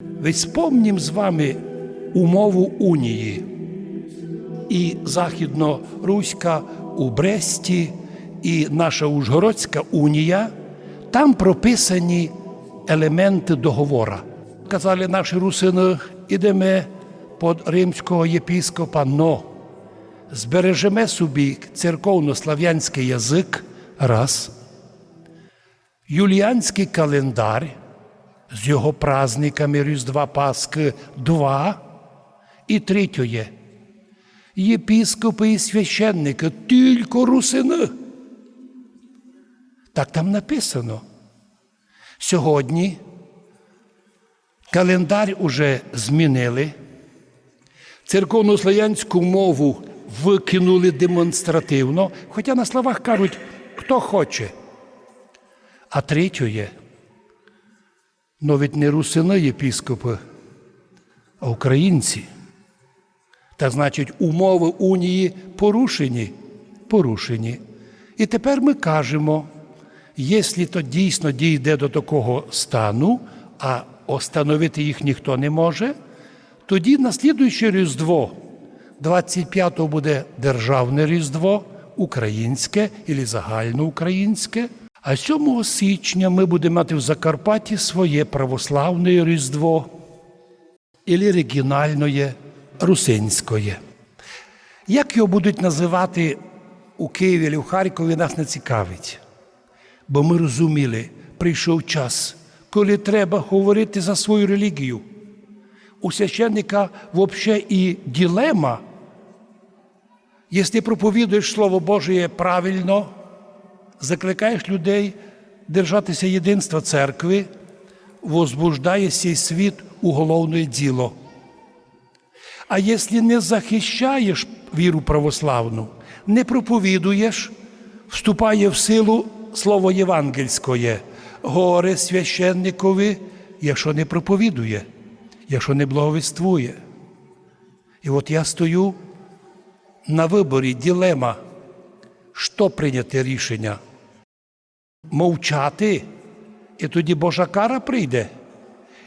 Ведь спомнім з вами умову унії. І Західноруська у Бресті, і наша Ужгородська унія, там прописані елементи договора. Казали наші русини, ідемо під римського єпіскопа, но збережемо собі церковно-слав'янський язик раз, юліанський календар з його праздниками Різдва Пасхи два, і третє. Єпіскопи і священники, тільки русини. Так там написано. Сьогодні календар уже змінили, церковно-слав'янську мову викинули демонстративно, хоча на словах кажуть, хто хоче. А третє, навіть не русини єпіскопи, а українці. Та значить, умови унії порушені. порушені. І тепер ми кажемо, якщо то дійсно дійде до такого стану, а остановити їх ніхто не може, тоді на слідуюче Різдво, 25-го буде державне Різдво, українське або загальноукраїнське. А 7 січня ми будемо мати в Закарпатті своє православне Різдво або регіональне русинське. Як його будуть називати у Києві або в Харкові, нас не цікавить. Бо ми розуміли, прийшов час, коли треба говорити за свою релігію. У священника взагалі і ділема. Якщо проповідуєш Слово Боже правильно, закликаєш людей держатися єдинства церкви, возбуждає сей світ уголовне діло. А якщо не захищаєш віру православну, не проповідуєш, вступає в силу слово євангельське, горе священникові, якщо не проповідує, якщо не благовіствує. І от я стою на виборі ділема, що прийняти рішення? Мовчати, і тоді Божа кара прийде,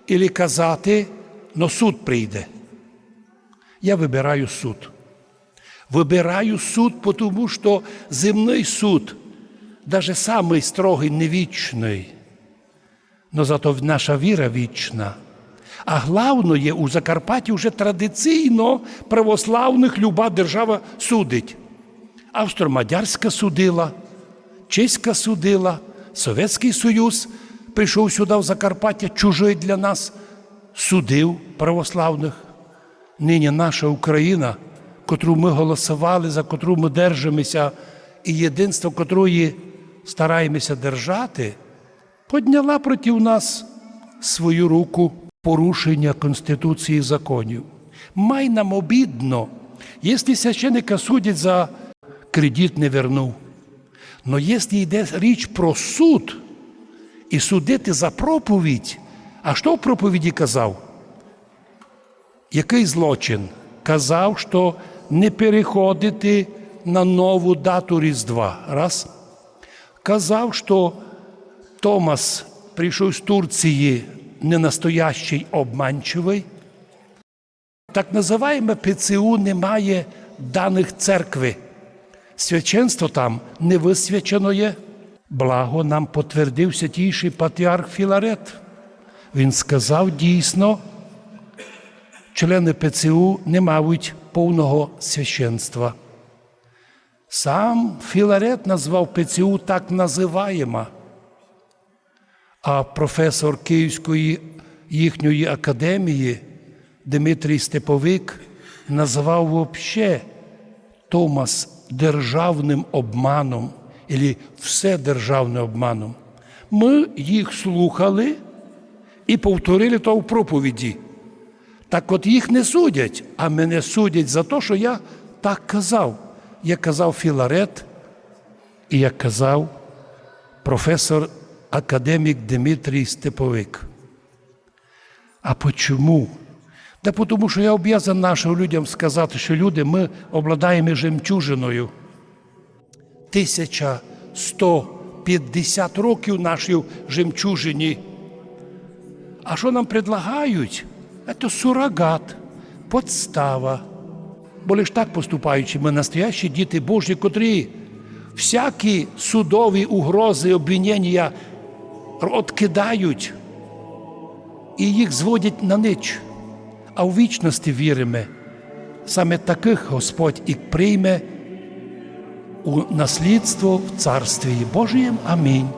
Ілі казати, но суд прийде. Я вибираю суд. Вибираю суд, тому що земний суд, навіть самий строгий, не вічний, но зато наша віра вічна. А головне, у Закарпатті вже традиційно православних люба держава судить. Австро-Мадярська судила, Чеська судила, Совєтський Союз прийшов сюди в Закарпаття, чужий для нас, судив православних. Нині наша Україна, котру ми голосували, за котру ми держимося, і єдинство котрої стараємося держати, подняла проти нас свою руку порушення Конституції і законів. Май нам обідно, якщо священника судять за кредит не вернув. Но якщо йде річ про суд і судити за проповідь, а що в проповіді казав? Який злочин? Казав, що не переходити на нову дату Різдва. Раз. Казав, що Томас прийшов з Турції не настоящий обманчивий. Так називаємо ПЦУ немає даних церкви. Священство там не висвячено є. Благо нам потвердив святійший патріарх Філарет. Він сказав дійсно, члени ПЦУ не мають повного священства. Сам Філарет назвав ПЦУ так називаємо, а професор Київської їхньої академії Дмитрій Степовик назвав вообще Томас державним обманом або вседержавним обманом. Ми їх слухали і повторили то в проповіді. Так от їх не судять, а мене судять за те, що я так казав. Як казав Філарет, і як казав професор академік Дмитрій Степовик. А почому? Да тому що я об'язан нашим людям сказати, що люди ми обладаємо жемчужиною. 1150 років нашій жемчужині А що нам предлагають? Це сурогат, подстава. Бо лиш так поступаючи, ми настоящі діти Божі, котрі всякі судові угрози, обвинення відкидають і їх зводять на нич. А в вічності віримо. Саме таких Господь і прийме у наслідство в Царстві Божієм. Амінь.